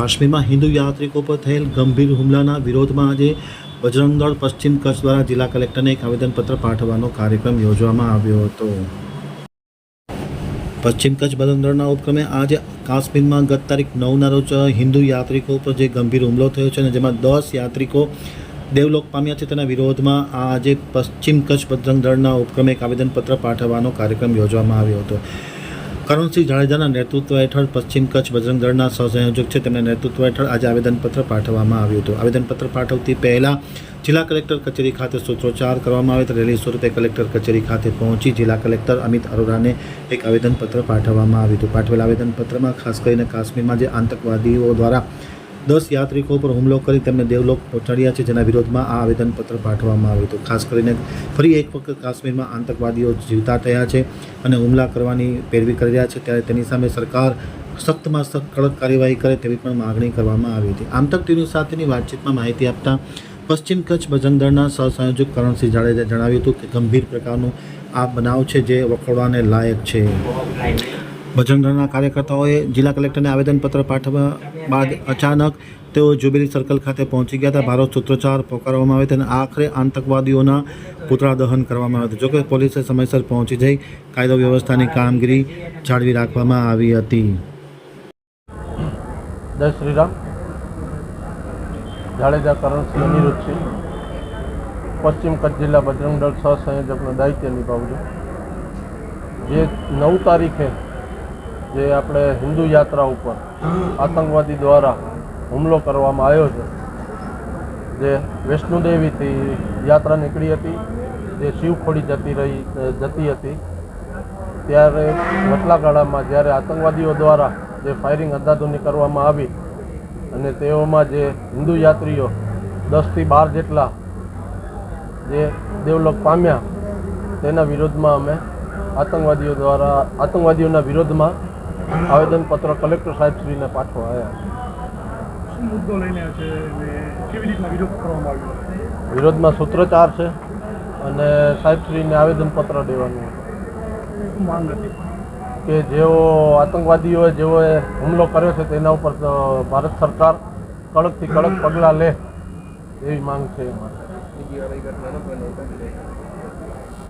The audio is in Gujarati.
કાશ્મીરમાં હિન્દુ યાત્રિકો પર થયેલ ગંભીર હુમલાના વિરોધમાં આજે બજરંગ દળ પશ્ચિમ કચ્છ દ્વારા જિલ્લા કલેક્ટરને એક આવેદનપત્ર પાઠવવાનો કાર્યક્રમ યોજવામાં આવ્યો હતો. પશ્ચિમ કચ્છ બજરંગ ઉપક્રમે આજે કાશ્મીરમાં ગત તારીખ નવના રોજ હિન્દુ યાત્રિકો ઉપર જે ગંભીર હુમલો થયો છે અને જેમાં દસ યાત્રિકો દેવલોક પામ્યા છે તેના વિરોધમાં આજે પશ્ચિમ કચ્છ બજરંગ દળના ઉપક્રમે એક આવેદનપત્ર પાઠવવાનો કાર્યક્રમ યોજવામાં આવ્યો હતો. કરણસિંહ જાડેજાના નેતૃત્વ હેઠળ પશ્ચિમ કચ્છ બજરંગ દળના સહસંયોજક છે. તેમના નેતૃત્વ હેઠળ આજે આવેદનપત્ર પાઠવવામાં આવ્યું હતું. આવેદનપત્ર પાઠવતી પહેલાં જિલ્લા કલેક્ટર કચેરી ખાતે સૂત્રોચ્ચાર કરવામાં આવે તો રેલી સ્વરૂપે કલેક્ટર કચેરી ખાતે પહોંચી જિલ્લા કલેક્ટર અમિત અરોરાને એક આવેદનપત્ર પાઠવવામાં આવ્યું હતું. પાઠવેલ આવેદનપત્રમાં ખાસ કરીને કાશ્મીરમાં જે આતંકવાદીઓ દ્વારા દસ યાત્રિકો પર હુમલો કરી તેમને દેવલોક પહોંચાડ્યા છે, જેના વિરોધમાં આ આવેદનપત્ર પાઠવવામાં આવ્યું હતું. ખાસ કરીને ફરી એક વખત કાશ્મીરમાં આતંકવાદીઓ જીવતા થયા છે અને હુમલા કરવાની પેરવી કરી રહ્યા છે, ત્યારે તેની સામે સરકાર સખ્તમાં સખ્ત કડક કાર્યવાહી કરે તેવી પણ માગણી કરવામાં આવી હતી. આમતક ટીવી સાથેની વાતચીતમાં માહિતી આપતા પશ્ચિમ કચ્છ બજરંગ સહસંયોજક કરણસિંહ જાડેજાએ જણાવ્યું હતું કે ગંભીર પ્રકારનું આ બનાવ છે, જે વખોડવાને લાયક છે. બજરંગ કાર્યકર્તાઓએ જિલ્લા કલેક્ટરને આવેદનપત્ર પાઠવ્યા બાદ અચાનક તેઓ જ્યુબિલી સર્કલ ખાતે પહોંચી ગયા હતા. ભારત સૂત્રોચ્ચાર પોકારવામાં હતો અને આખરે આતંકવાદીઓના પુતળા દહન કરવામાં આવ્યું હતું. જોકે પોલીસે સમયસર પહોંચી જઈ કાયદો વ્યવસ્થાની કામગીરી જાળવી રાખવામાં આવી હતી. જય શ્રીરામ. જાડેજા કરણસિંહ અનિરુદ્ધસિંહ પશ્ચિમ કચ્છ જિલ્લા બજરંગ દળ સહસંયોજકનું દાયિત્વ નિભાવજો. જે નવ તારીખે જે આપણે હિન્દુ યાત્રા ઉપર આતંકવાદી દ્વારા હુમલો કરવામાં આવ્યો છે. જે વૈષ્ણોદેવીથી યાત્રા નીકળી હતી, જે શિવખોડી જતી રહી જતી હતી. ત્યારે વટલાગાળામાં જ્યારે આતંકવાદીઓ દ્વારા જે ફાયરિંગ અંધાધૂની કરવામાં આવી અને તેઓમાં જે હિન્દુ યાત્રીઓ દસથી બાર જેટલા જે દેવલોક પામ્યા, તેના વિરોધમાં અમે આતંકવાદીઓ દ્વારા, આતંકવાદીઓના વિરોધમાં આવેદનપત્ર કલેક્ટર સાહેબશ્રીને પાઠવા આવ્યા? વિરોધમાં સૂત્રોચ્ચાર છે અને સાહેબશ્રીને આવેદનપત્ર દેવાનું. કે જેઓ આતંકવાદીઓએ જેઓએ હુમલો કર્યો છે તેના ઉપર ભારત સરકાર કડકથી કડક પગલાં લે એવી માંગ છે